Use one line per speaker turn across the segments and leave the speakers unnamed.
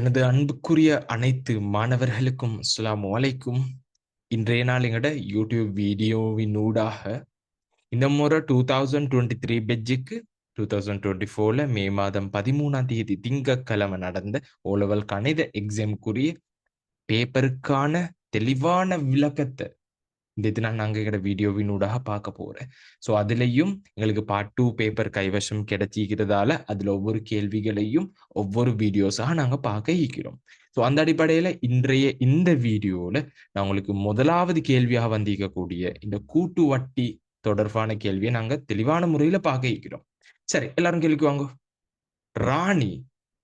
எனது அன்புக்குரிய அனைத்து மாணவர்களுக்கும் அஸ்லாம் வலைக்கும் இன்றைய நாள் எங்களோட யூடியூப் வீடியோவின் ஊடாக இந்த முறை டூ தௌசண்ட் டுவெண்ட்டி த்ரீ பெஜ்ஜுக்கு டூ தௌசண்ட் டுவெண்ட்டி ஃபோர்ல மே மாதம் பதிமூணாம் தேதி திங்கக்கிழமை நடந்த ஓலவல் கணித எக்ஸாமுக்குரிய பேப்பருக்கான தெளிவான விளக்கத்தை இந்த இது நான் நாங்கள் எங்களோட வீடியோவினூடாக பார்க்க போறேன். ஸோ அதுலேயும் எங்களுக்கு பார்ட் டூ பேப்பர் கைவசம் கிடைச்சிக்கிறதால அதில் ஒவ்வொரு கேள்விகளையும் ஒவ்வொரு வீடியோஸாக நாங்கள் பார்க்க ஈக்கிறோம் ஸோ அந்த அடிப்படையில் இன்றைய இந்த வீடியோவில் நான் உங்களுக்கு முதலாவது கேள்வியாக வந்திருக்கக்கூடிய இந்த கூட்டு வட்டி தொடர்பான கேள்வியை நாங்கள் தெளிவான முறையில் பார்க்க ஈக்கிறோம் சரி எல்லாரும் கேள்விக்கு வாங்க. ராணி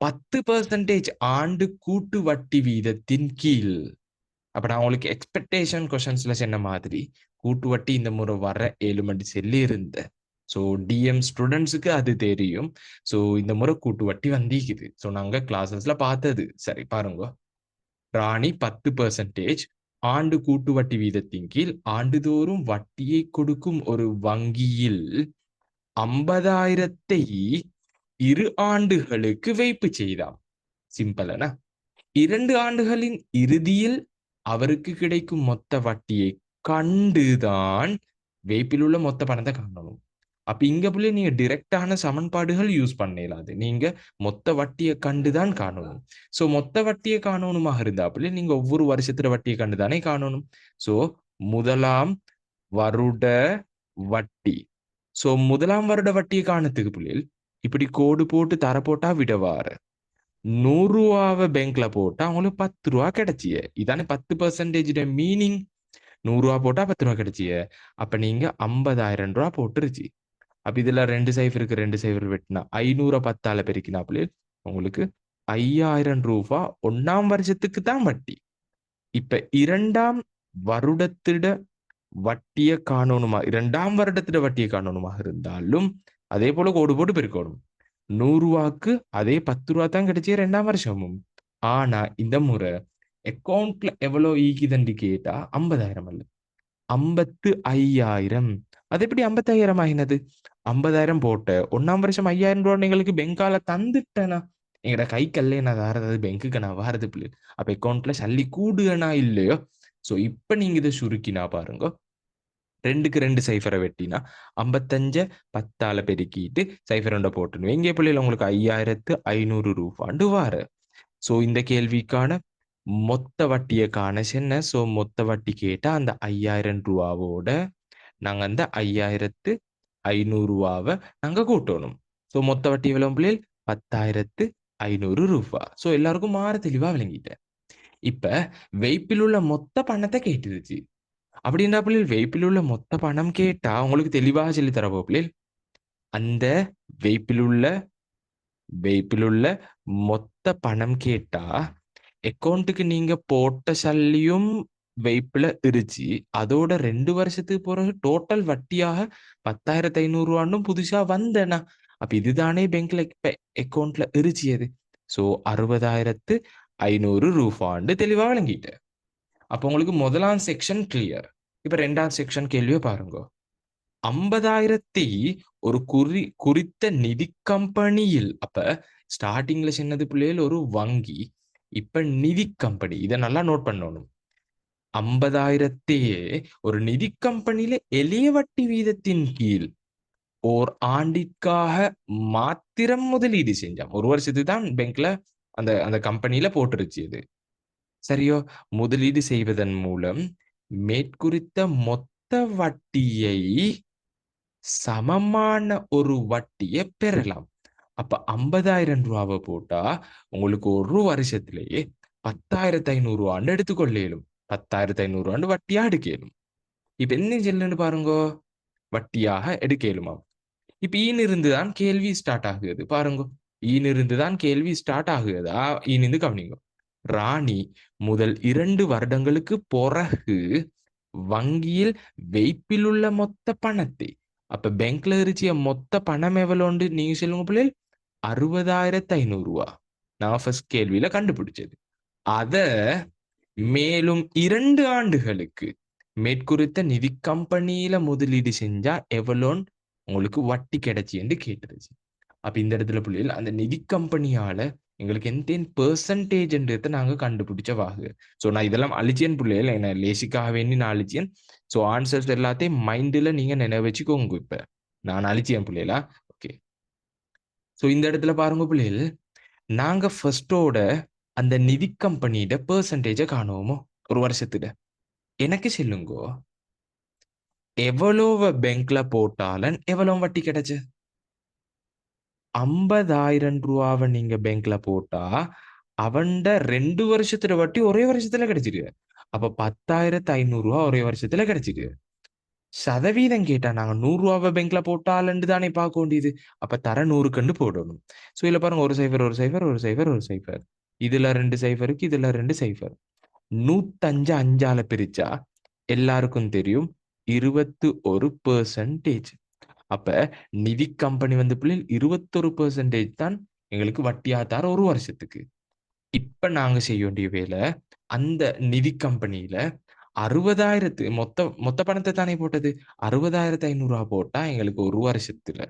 பத்து பர்சன்டேஜ் ஆண்டு கூட்டு வட்டி வீதத்தின் கீழ் அப்ப நான் உங்களுக்கு எக்ஸ்பெக்டேஷன் கொஷன்ஸில் சொன்ன மாதிரி கூட்டு வட்டி இந்த முறை வர ஏழு மணி சொல்லி இருந்தேன் ஸோ டிஎம் ஸ்டூடெண்ட்ஸுக்கு அது தெரியும். ஸோ இந்த முறை கூட்டு வட்டி வந்திக்குது. ஸோ நாங்க கிளாஸஸ்ல பார்த்தது. சரி பாருங்க. ராணி பத்து பர்சன்டேஜ் ஆண்டு கூட்டு வட்டி வீதத்தின் கீழ் ஆண்டுதோறும் வட்டியை கொடுக்கும் ஒரு வங்கியில் ஐம்பதாயிரத்தை இரு ஆண்டுகளுக்கு வைப்பு செய்தாம். சிம்பிளனா இரண்டு ஆண்டுகளின் இறுதியில் அவருக்கு கிடைக்கும் மொத்த வட்டியை கண்டுதான் வேப்பில் உள்ள மொத்த பணத்தை காணணும். அப்ப இங்க புள்ளி நீங்க டிரெக்டான சமன்பாடுகள் யூஸ் பண்ணலாது. நீங்க மொத்த வட்டியை கண்டுதான் காணணும். சோ மொத்த வட்டியை காணணுமாக இருந்தா புள்ளி நீங்க ஒவ்வொரு வருஷத்துல வட்டியை கண்டுதானே காணணும். சோ முதலாம் வருட வட்டி. சோ முதலாம் வருட வட்டியை காணத்துக்கு புள்ளியில் இப்படி கோடு போட்டு தர போட்டா விடவாரு நூறு ரூபாவை பேங்க்ல போட்டா அவங்களுக்கு பத்து ரூபா கிடைச்சிய. இதானே பத்து பர்சன்டேஜ் மீனிங் நூறு ரூபா போட்டா பத்து ரூபா கிடைச்சிய. அப்ப நீங்க ஐம்பதாயிரம் ரூபா போட்டுருச்சு. அப்ப இதுல ரெண்டு சைஃபருக்கு ரெண்டு சைஃபர் வெட்டினா ஐநூறு பத்தால பெருக்கினாப்புல உங்களுக்கு ஐயாயிரம் ரூபா ஒன்னாம் வருஷத்துக்கு தான் வட்டி. இப்ப இரண்டாம் வருடத்திட வட்டியை காணணுமா? இரண்டாம் வருடத்திட வட்டியை காணணுமா இருந்தாலும் அதே போல கோடு போட்டு பெருக்கணும். நூறு ரூபாக்கு அதே பத்து ரூபா தான் கிடைச்சி ரெண்டாம் வருஷமும். ஆனா இந்த முறை அக்கௌண்ட்ல எவ்வளோ ஈக்குதுன்னு கேட்டா ஐம்பதாயிரம் அல்ல. ஐம்பத்து ஐயாயிரம். அது எப்படி ஐம்பத்தாயிரம் ஆகினது ஐம்பதாயிரம் போட்ட ஒன்னாம் வருஷம் ஐயாயிரம் ரூபா எங்களுக்கு பெங்கால தந்துட்டேனா? எங்கட கை கல்லே நான் வாரது? பெங்குக்கு நான் வாரது பிள்ளை? அப்ப அக்கௌண்ட்ல சல்லி கூடுகனா இல்லையோ? சோ இப்ப நீங்க இதை சுருக்கினா பாருங்க. ரெண்டுக்கு ரெண்டு சைஃபரை வெட்டினா ஐம்பத்தஞ்ச பத்தால பெருக்கிட்டு சைஃபர் ஒன்றை போட்டுணும் எங்கே பிள்ளைல உங்களுக்கு ஐயாயிரத்து ஐநூறு ரூபாண்டு வாரு. ஸோ இந்த கேள்விக்கான மொத்த வட்டியை காண சென்ன. ஸோ மொத்த வட்டி கேட்டால் அந்த ஐயாயிரம் ரூபாவோட நாங்கள் அந்த ஐயாயிரத்து ஐநூறுரூவாவை நாங்கள் கூட்டணும். ஸோ மொத்த வட்டி எவ்வளவு பிள்ளைகள் பத்தாயிரத்து ஐநூறு ரூபா. ஸோ எல்லாருக்கும் மாற தெளிவாக விளங்கிட்டேன். இப்போ வெய்ப்பில் உள்ள மொத்த பணத்தை கேட்டுருச்சு. அப்படின்றா பிள்ளைகள் வெய்ப்பில் உள்ள மொத்த பணம் கேட்டா உங்களுக்கு தெளிவாக சொல்லி தரவோ பிள்ளைகள் அந்த வெய்ப்பில் உள்ள வெய்ப்பில் உள்ள மொத்த பணம் கேட்டா அக்கௌண்ட்டுக்கு நீங்க போட்ட சல்லியும் வைப்பில் இருச்சு. அதோட ரெண்டு வருஷத்துக்கு பிறகு டோட்டல் வட்டியாக பத்தாயிரத்தி ஐநூறு ரூபாண்டும் புதுசா வந்தேனா அப்ப இதுதானே பேங்க்ல இப்ப அக்கௌண்ட்ல இருச்சியது. சோ அறுபதாயிரத்து ஐநூறு ரூபாண்டு தெளிவா விளங்கிட்டேன் அப்போ உங்களுக்கு முதலாம் செக்ஷன் கிளியர் இப்ப ரெண்டாம் செக்ஷன் கேள்வியை பாருங்க. ஐம்பதாயிரத்தி ஒரு குறி குறித்த நிதி கம்பெனியில் அப்ப ஸ்டார்டிங்ல சின்னது பிள்ளைகள் ஒரு வங்கி இப்ப நிதி கம்பெனி இதை நல்லா நோட் பண்ணணும். ஐம்பதாயிரத்தையே ஒரு நிதி கம்பெனியில எளிய வட்டி வீதத்தின் கீழ் ஓர் ஆண்டிற்காக மாத்திரம் முதலீடு செஞ்சான் ஒரு வருஷத்துக்கு தான் பேங்க்ல அந்த அந்த கம்பெனியில போட்டுருச்சு இது. சரியோ? முதலீடு செய்வதன் மூலம் மேற்குறித்த மொத்த வட்டியை சமமான ஒரு வட்டியை பெறலாம். அப்ப ஐம்பதாயிரம் ரூபாவை போட்டா உங்களுக்கு ஒரு வருஷத்திலேயே பத்தாயிரத்தி ஐநூறு ரூபான்னு எடுத்துக்கொள்ளலும் பத்தாயிரத்தி ஐநூறு ரூபான்னு வட்டியா எடுக்கலும் இப்ப என்ன செல்லுன்னு பாருங்கோ? வட்டியாக எடுக்கலுமா இப்ப ஈனிருந்து தான் கேள்வி ஸ்டார்ட் ஆகுது. பாருங்க. ஈனிருந்து தான் கேள்வி ஸ்டார்ட் ஆகுதா? ஈனிந்து கவனிங்க. ராணி முதல் இரண்டு வருடங்களுக்கு பிறகு வங்கியில் வைப்பில் உள்ள மொத்த பணத்தை அப்ப பேங்க்ல இருச்சிய மொத்த பணம் எவ்வளோண்டு நீங்க சொல்லுங்க பிள்ளைகள் அறுபதாயிரத்தி ஐநூறு ரூபா நான் ஃபர்ஸ்ட் கேள்வியில கண்டுபிடிச்சது. அத மேலும் இரண்டு ஆண்டுகளுக்கு மேற்குறித்த நிதி கம்பெனியில முதலீடு செஞ்சா எவ்வளோன்னு உங்களுக்கு வட்டி கிடைச்சி என்று கேட்டுருச்சு. அப்ப இந்த இடத்துல பிள்ளைகள் அந்த நிதி கம்பெனியால எங்களுக்கு எந்த பெர்சன்டேஜ்ன்றதை நாங்க கண்டுபிடிச்ச வாகு ஸோ நான் இதெல்லாம் அழிச்சேன் பிள்ளைகள் என்ன லேசிக்காக வேண்டி நான் அழிச்சேன். ஸோ ஆன்சர்ஸ் எல்லாத்தையும் மைண்டில் நீங்க நினைவு வச்சுக்கோங்க இப்போ. நான் அழிச்சேன் பிள்ளைகளா ஓகே ஸோ இந்த இடத்துல பாருங்க பிள்ளைகள் நாங்க ஃபர்ஸ்டோட அந்த நிதி கம்பெனியோட பெர்சன்டேஜை காணுவோமோ? ஒரு வருஷத்துல. எனக்கு சொல்லுங்கோ. எவ்வளவு பேங்க்ல போட்டாலும் எவ்வளவு வட்டி கிடைச்சு? ஐம்பதாயிரம் ரூபாவை நீங்க பேங்க்ல போட்டா அவன்ட ரெண்டு வருஷத்துல வட்டி ஒரே வருஷத்துல கிடைச்சிருக்கு அப்ப பத்தாயிரத்து ஐநூறு ரூபா ஒரே வருஷத்துல கிடைச்சிருக்கு சதவீதம் கேட்டா நாங்க நூறு ரூபாவை பேங்க்ல போட்டாலன்னு தானே பார்க்க வேண்டியது. அப்ப தர நூறு கண்டு போடணும். சோ இதுல பாருங்க ஒரு சைஃபர் ஒரு சைஃபர் ஒரு சைஃபர் ஒரு சைஃபர் இதுல ரெண்டு சைஃபருக்கு இதுல ரெண்டு சைஃபர் நூத்தஞ்சு அஞ்சால பிரிச்சா எல்லாருக்கும் தெரியும் இருபத்தி ஒரு பெர்சன்டேஜ் அப்ப நிதி கம்பெனி வந்து பிள்ளை இருபத்தொரு பெர்சன்டேஜ் தான் எங்களுக்கு வட்டியா தர ஒரு வருஷத்துக்கு. இப்ப நாங்க செய்ய வேண்டிய வேலை அந்த நிதி கம்பெனியில அறுபதாயிரத்து மொத்த மொத்த பணத்தை தானே போட்டது? அறுபதாயிரத்து ஐநூறு ரூபா போட்டா எங்களுக்கு ஒரு வருஷத்துல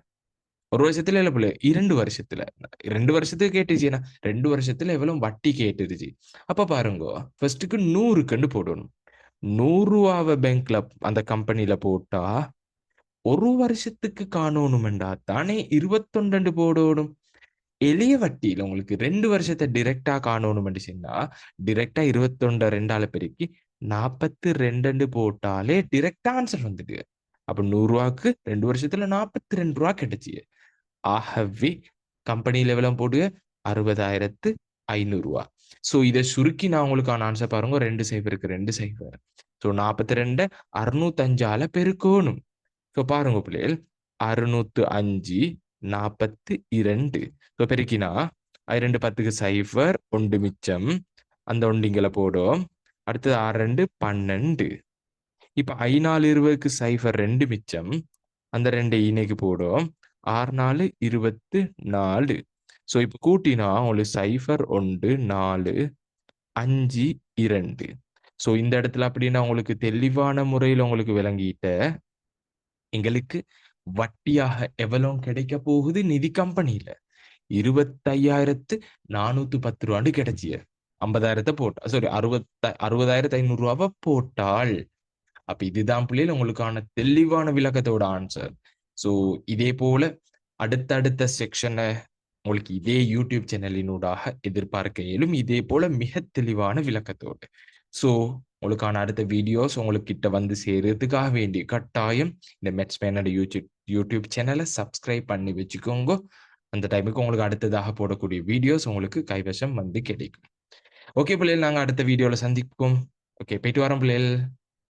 ஒரு வருஷத்துல இல்ல பிள்ளை இரண்டு வருஷத்துல ரெண்டு வருஷத்துக்கு கேட்டுச்சுன்னா ரெண்டு வருஷத்துல எவ்வளவு வட்டி கேட்டுருச்சு. அப்ப பாருங்க ஃபர்ஸ்ட்டுக்கு நூறு கண்டு போடணும். நூறு ரூபாவை பேங்க்ல அந்த கம்பெனில போட்டா ஒரு வருஷத்துக்கு காணணுமெண்டா? தானே இருபத்தொண்டு போடணும். எளிய வட்டியில உங்களுக்கு ரெண்டு வருஷத்தை டிரெக்டா காணணும்னு சொன்னா டிரெக்டா இருபத்தொண்ட ரெண்டால பெருக்கி நாற்பத்தி ரெண்டு போட்டாலே டிரெக்டா ஆன்சர் வந்துட்டு அப்ப நூறுரூவாக்கு ரெண்டு வருஷத்துல நாற்பத்தி ரெண்டு ரூபா கிடைச்சி ஆகவே கம்பெனி லெவலம் போட்டு அறுபதாயிரத்து ஐநூறு ரூபா ஸோ இதை சுருக்கி நான் உங்களுக்கான ஆன்சர் பாருங்க. ரெண்டு சைஃபருக்கு ரெண்டு சைஃபர் ஸோ நாற்பத்தி ரெண்டு அறுநூத்தஞ்சால பெருக்கணும். ஸோ பாருங்க பிள்ளைகள். அறுநூத்து அஞ்சு நாற்பத்தி இரண்டு. ஸோ பெருக்கினா ரெண்டு பத்துக்கு சைஃபர் ஒன்று மிச்சம். அந்த ஒண்டிங்களை போடும் அடுத்தது ஆறு ரெண்டு பன்னெண்டு. இப்போ ஐநாலு இருபதுக்கு சைஃபர் ரெண்டு மிச்சம். அந்த ரெண்டு இணைக்கு போடும் ஆறு நாலு இருபத்து நாலு. ஸோ இப்போ கூட்டினா உங்களுக்கு சைஃபர் ஒன்று நாலு அஞ்சு இரண்டு. ஸோ இந்த இடத்துல அப்படின்னா உங்களுக்கு தெளிவான முறையில் உங்களுக்கு விளங்கிட்ட எங்களுக்கு வட்டியாக எவ்வளவு கிடைக்க போகுது? நிதி கம்பெனியில. இருபத்தையாயிரத்து நானூத்தி பத்து ரூபாண்டு கிடைச்சிய. ஐம்பதாயிரத்தை போட்டா சாரி அறுபத்த அறுபதாயிரத்து ஐநூறு ரூபாவை போட்டால் அப்ப இதுதான் பிள்ளைகள் உங்களுக்கான தெளிவான விளக்கத்தோட ஆன்சர் ஸோ இதே போல அடுத்தடுத்த செக்ஷனை உங்களுக்கு இதே யூடியூப் சேனலினூடாக எதிர்பார்க்க இயலும் இதே போல மிக தெளிவான விளக்கத்தோடு. ஸோ உங்களுக்கான அடுத்த வீடியோஸ் உங்களுக்கு கிட்ட வந்து சேருறதுக்காக வேண்டி கட்டாயம் இந்த மெட்ஸ்பெனோட யூடியூப் யூடியூப் சேனலை சப்ஸ்கிரைப் பண்ணி வச்சுக்கோங்க. அந்த டைமுக்கு உங்களுக்கு அடுத்ததாக போடக்கூடிய வீடியோஸ் உங்களுக்கு கைவசம் வந்து கிடைக்கும். ஓகே பிள்ளைகள் நாங்கள் அடுத்த வீடியோவில் சந்திப்போம். ஓகே போயிட்டு வரோம் பிள்ளைகள்.